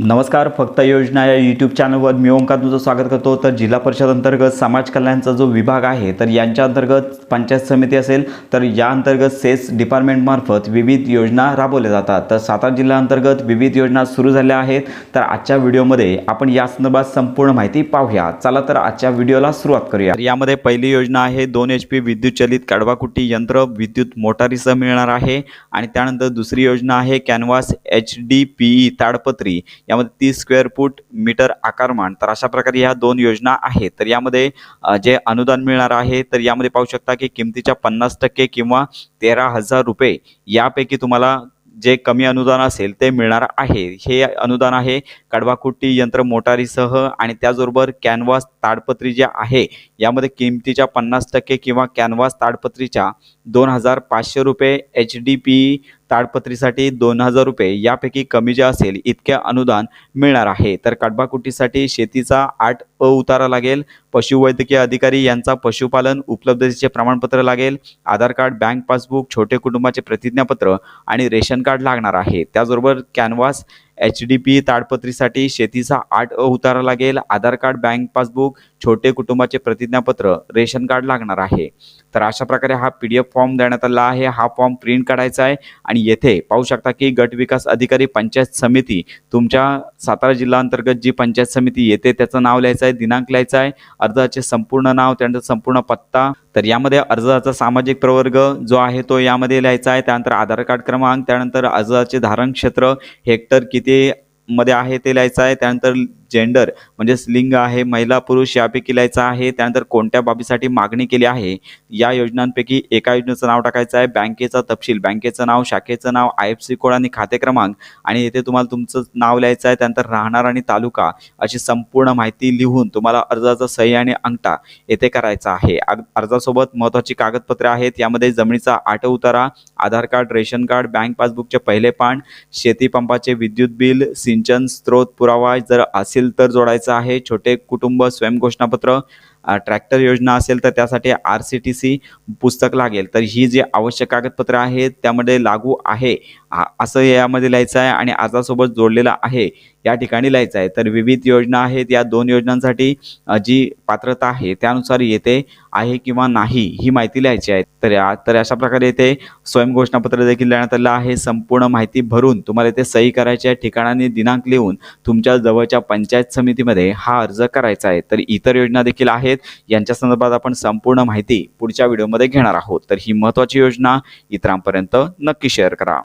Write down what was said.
नमस्कार फक्त योजना या यूट्यूब चॅनलवर मी ओंकार तुझं स्वागत करतो. तर जिल्हा परिषद अंतर्गत समाज कल्याणचा जो विभाग आहे तर यांच्या अंतर्गत पंचायत समिती असेल तर या अंतर्गत सेस डिपार्टमेंटमार्फत विविध योजना राबवल्या जातात. तर सातारा जिल्हा अंतर्गत विविध योजना सुरू झाल्या आहेत. तर आजच्या व्हिडिओमध्ये आपण या संदर्भात संपूर्ण माहिती पाहूया. चला तर आजच्या व्हिडिओला सुरुवात करूया. यामध्ये पहिली योजना आहे दोन एच पी विद्युत चलित कडवाकुटी यंत्र विद्युत मोटारीसह मिळणार आहे. आणि त्यानंतर दुसरी योजना आहे canvas H D P E ताडपत्री. यामध्ये तीस स्क्वेअर फूट मीटर आकारमान तर अशा प्रकारे ह्या दोन योजना आहेत. तर यामध्ये जे अनुदान मिळणार आहे तर यामध्ये पाहू शकता की किमतीच्या पन्नास टक्के किंवा तेरा हजार रुपये यापैकी तुम्हाला जे कमी अनुदान असेल ते मिळणार आहे. हे अनुदान आहे कडवाकुट्टी यंत्र मोटारीसह आणि त्याचबरोबर कॅनव्हास ताडपत्री जे आहे यामध्ये किमतीच्या पन्नास टक्के किंवा कॅनव्हास ताडपत्रीच्या दोन हजार पाचशे रुपये एच डी पी ताडपत्रीसाठी दोन हजार रुपये यापैकी कमी जे असेल इतके अनुदान मिळणार आहे. तर कडबाकुटीसाठी शेतीचा आठ अ उतारा लागेल. पशुवैद्यकीय अधिकारी यांचा पशुपालन उपलब्धतेचे प्रमाणपत्र लागेल. आधार कार्ड बँक पासबुक छोटे कुटुंबाचे प्रतिज्ञापत्र आणि रेशन कार्ड लागणार आहे. त्याचबरोबर कॅनव्हास एच डी पी ताडपत्रीसाठी शेतीचा आठ अ उतारा लागेल. आधार कार्ड बँक पासबुक छोटे कुटुंबाचे प्रतिज्ञापत्र रेशन कार्ड लागणार आहे. तर अशा प्रकारे हा पी डी एफ फॉर्म देण्यात आला आहे. हा फॉर्म प्रिंट काढायचा आहे आणि येथे पाहू शकता की गट विकास अधिकारी पंचायत समिती तुमच्या सातारा जिल्हा अंतर्गत जी पंचायत समिती येते त्याचं नाव लिहायचं आहे दिनांक लिहायचा आहे. अर्जाचे संपूर्ण नाव त्यांचा संपूर्ण पत्ता तर यामध्ये अर्जाचा सामाजिक प्रवर्ग जो आहे तो यामध्ये लिहायचा आहे. त्यानंतर आधार कार्ड क्रमांक त्यानंतर अर्जाचे धारण क्षेत्र हेक्टर किती मध्ये आहे ते लिहायचं आहे. त्यानंतर जेंडर म्हणजेच लिंग आहे महिला पुरुष यापैकी लिहायचं आहे. त्यानंतर कोणत्या बाबीसाठी मागणी केली आहे? या योजनांपैकी एका योजनेचं नाव टाकायचं आहे. बँकेचा तपशील बँकेचं नाव शाखेचं नाव आय एफ सी कोड आणि खाते क्रमांक. आणि येथे तुम्हाला तुमचं नाव लिहायचं आहे. त्यानंतर राहणार आणि तालुका अशी संपूर्ण माहिती लिहून तुम्हाला अर्जाचा सही आणि अंगठा येथे करायचा आहे. अग- अर्जासोबत महत्त्वाची कागदपत्रे आहेत. यामध्ये जमिनीचा आठ उतारा Aadhaar card ration card bank पासबुकचे पहिले पान शेती पंपाचे विद्युत बिल सिंचन स्त्रोत पुरावा जर असेल तर जोडायचं आहे. छोटे कुटुंब स्वयंघोषणापत्र ट्रॅक्टर योजना असेल तर त्यासाठी आर सी टी सी पुस्तक लागेल. तर ही जी आवश्यक कागदपत्र आहेत त्यामध्ये लागू आहे. असं यामध्ये लिहायचं आहे आणि अर्जासोबत जोडलेला आहे. या ठिकाणी लिहायचं आहे. तर विविध योजना आहेत. या दोन योजनांसाठी जी पात्रता आहे त्यानुसार येते आहे किंवा नाही ही माहिती लिहायची आहे. तर या तर अशा प्रकारे येथे स्वयंघोषणापत्र देखील देण्यात आलं आहे. संपूर्ण माहिती भरून तुम्हाला इथे सही करायची आहे. ठिकाणाने दिनांक लिहून तुमच्या जवळच्या पंचायत समितीमध्ये हा अर्ज करायचा आहे. तर इतर योजना देखील आहे आहेत. यांच्या संदर्भात आपण संपूर्ण माहिती पुढच्या व्हिडिओमध्ये घेणार आहोत. तर ही महत्वाची योजना इतरांपर्यंत नक्की शेअर करा.